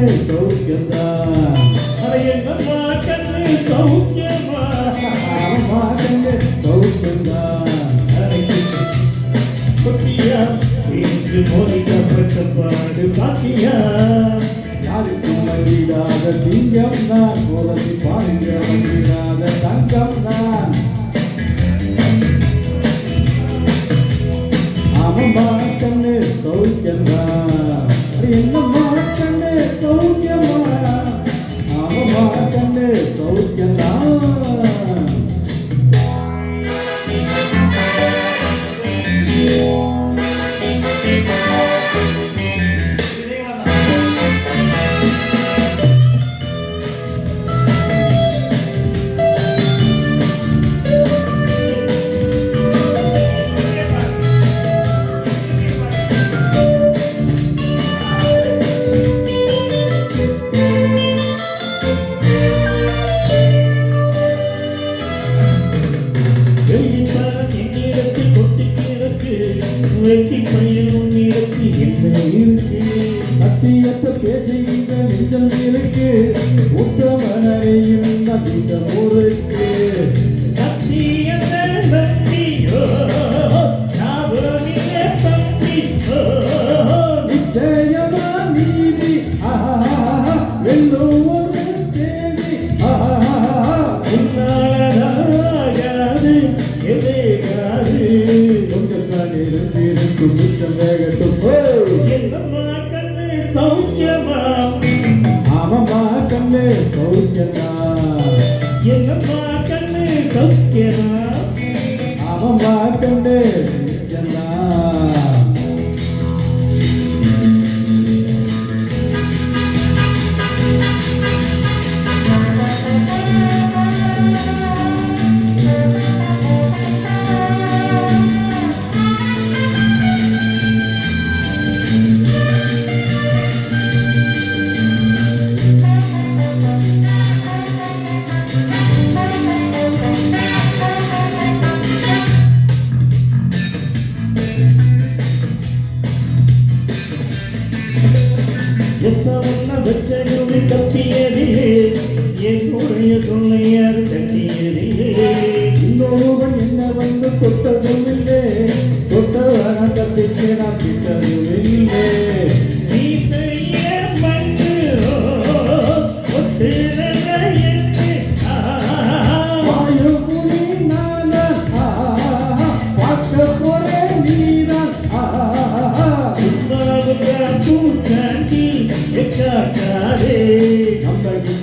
கண்ணே சௌக்கியம்தான் அட என்னம்மா கண்ணு சௌக்கியமா? அவம்மா கண்ணே சௌக்கியம்தான் குட்டியா இன்று மோதிக்கப்பட்ட பாடு யாருக்கும் அறியாத சிங்கம் நான் போல வெட்டி பையன் என்ன இருக்கு சத்தியத்தை பேசுகின்ற நெஞ்சம் இருக்கு உத்தமனையும் நம்பிந்த ஊருக்கு சௌக்கியமா அவம்மா கண்ணே சௌக்கியமா என்னம்மா கண்ணு சௌக்கியமா அவம்மா கண்ணே வெச்சகுவி தப்பியதிலே என்னுடைய சொல்லையார் தட்டியதிலே இன்னொருவன் என்ன வந்து கொட்டதும் இல்லை.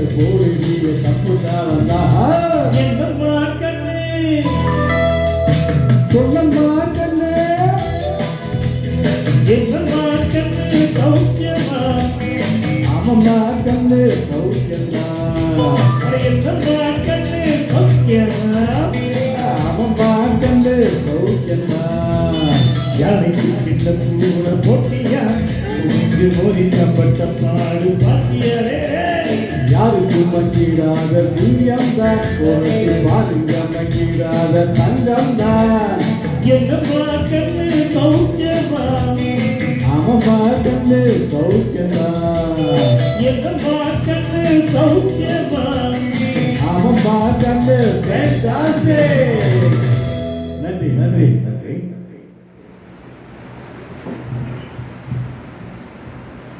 கிட்ட போய் நீங்க தப்பு தான் என்னம்மா கண்ணு! சொல்லம்மா கண்ணே! என்னம்மா கண்ணு சௌக்கியமா? அவம்மா கண்ணே சௌக்கியம்மா என்னம்மா கண்ணு சௌக்கியமா? கண்ணே யானைக்கு கூட போட்டியா? உனக்கு மோதிக்கப்பட்ட பாடு பாட்டியரே மட்டிடாத தீயம் தான். உனக்கு பாதிக்கமட்டிடாத தங்கம் தான். எங்க பார்க்கன்னு சௌக்கியமா அவன் பார்க்கன்னு சௌக்கியமா எங்க பார்க்கன்னு சௌக்கியமா அவன் பார்க்கன்னு நன்றி நன்றி.